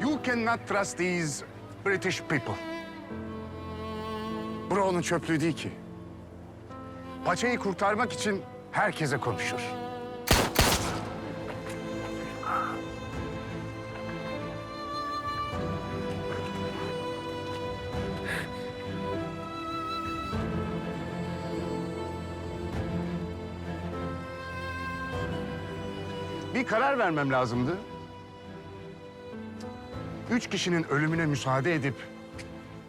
You cannot trust these British people. Bura onun çöplüğü değil ki. Paçayı kurtarmak için herkese konuşur. Bir karar vermem lazımdı. Üç kişinin ölümüne müsaade edip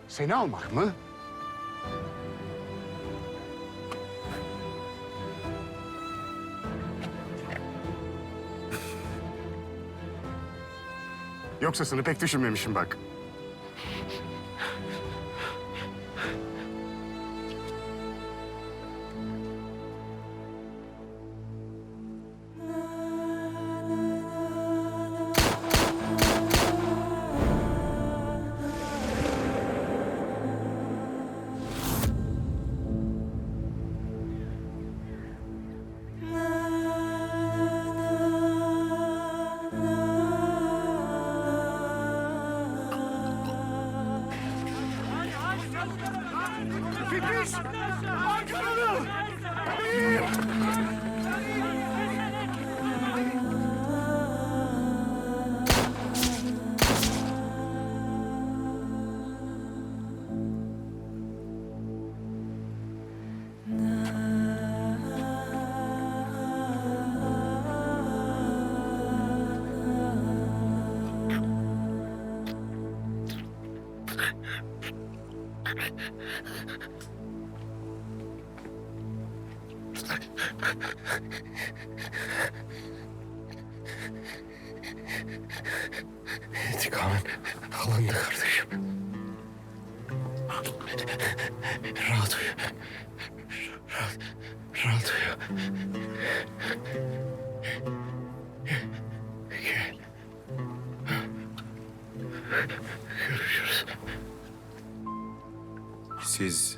seni almak mı? Yoksasını pek düşünmemişim bak. Polis! Ankara'lı! Emir! İntikamın alındı kardeşim. Rahat uyu. Rahat, rahat uyu. Gel. Görüşürüz. Siz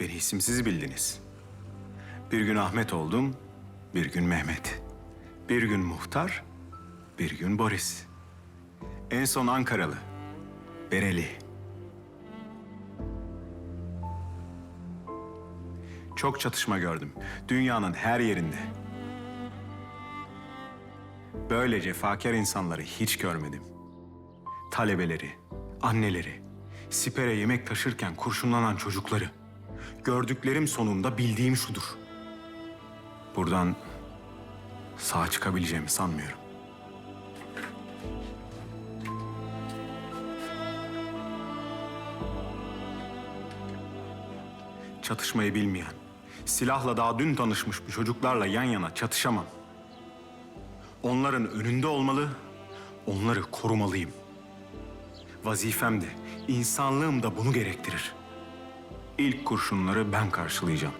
beni isimsiz bildiniz. Bir gün Ahmet oldum, bir gün Mehmet. Bir gün muhtar, bir gün Boris. En son Ankaralı, Bereli. Çok çatışma gördüm. Dünyanın her yerinde. Böyle cefakar insanları hiç görmedim. Talebeleri, anneleri, sipere yemek taşırken kurşunlanan çocukları. Gördüklerim sonunda bildiğim şudur. Buradan sağ çıkabileceğimi sanmıyorum. Çatışmayı bilmeyen, silahla daha dün tanışmış bu çocuklarla yan yana çatışamam. Onların önünde olmalı, onları korumalıyım. Vazifem de, insanlığım da bunu gerektirir. İlk kurşunları ben karşılayacağım.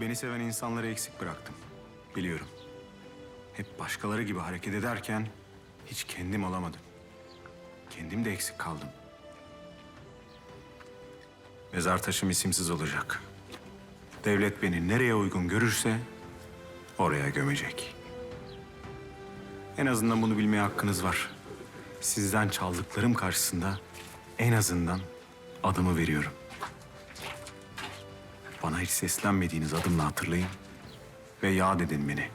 Beni seven insanları eksik bıraktım. Biliyorum. Hep başkaları gibi hareket ederken hiç kendim olamadım. Kendim de eksik kaldım. Mezar taşım isimsiz olacak. Devlet beni nereye uygun görürse oraya gömecek. En azından bunu bilmeye hakkınız var. Sizden çaldıklarım karşısında en azından adımı veriyorum. Bana hiç seslenmediğiniz adımla hatırlayın ve yad edin beni.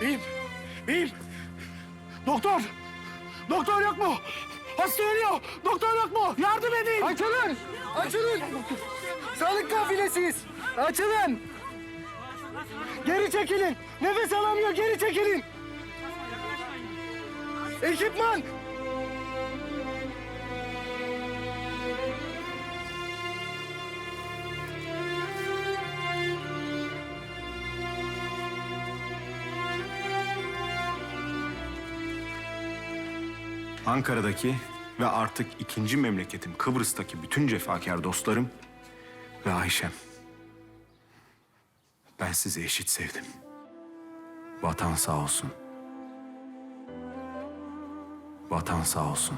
İn. Doktor. Doktor yok mu? Hasta ölüyor. Doktor yok mu? Yardım edin. Açılın! Açılın! Sağlık kafilesiyiz. Açılın! Geri çekilin. Nefes alamıyor. Geri çekilin. Ekipman! Ankara'daki ve artık ikinci memleketim Kıbrıs'taki bütün cefakar dostlarım ve Ayşem. Ben sizi eşit sevdim. Vatan sağ olsun. Vatan sağ olsun.